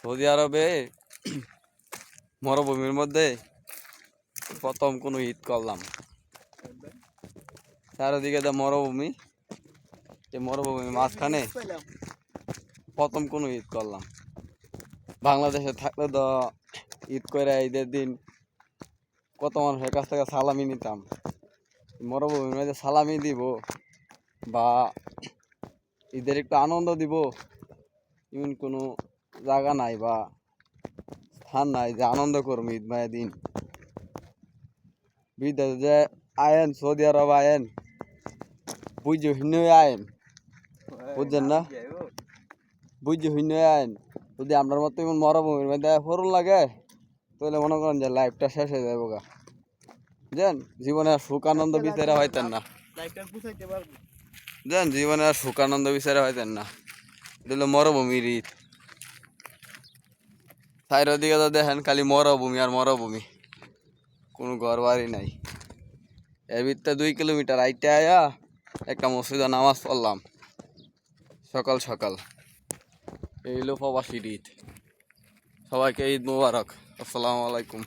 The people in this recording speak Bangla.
সৌদি আরবে মরুভূমির মধ্যে প্রথম কোনো ঈদ করলাম। চারিদিকে তো মরুভূমি এই মরুভূমির মাঝখানে প্রথম কোনো ঈদ করলাম। বাংলাদেশে থাকলে তো ঈদ করে ঈদের দিন কত মানুষের কাছ থেকে সালামি নিতাম। মরুভূমির মধ্যে সালামি দিব বা ঈদের একটু আনন্দ দিব এমন কোনো জায়গা নাই বা স্থান নাই যে আনন্দ করব ঈদ মায়ের দিন। বিদেশ যে আয়েন সৌদি আরব আয়েন বুঝে শূন্য আয়েন। বুঝছেন না? বুঝে শূন্য আয়েন। যদি আপনার মতো এমন মরুভূমির মধ্যে ফরুন লাগে তাহলে মনে করেন যে লাইফটা শেষ হয়ে যাবে গা। বুঝলেন জীবনে আর সুখ আনন্দ বিচারে হইতেন না। বুঝলেন জীবনে আর সুখ আনন্দ বিচারে হইতেন না। দিল মরুভূমির ঈদ। সাইড দিকে তো দেখেন খালি মরভূমি আর মরভূমি কোনো ঘর বাড়ি নাই। এর ভিতরে দুই কিলোমিটার আইটে আয়া একটা মসজিদে নামাজ পড়লাম সকাল সকাল। এই হলো প্রবাসীর ঈদ। সবাইকে ঈদ মুবারক আসসালামু আলাইকুম।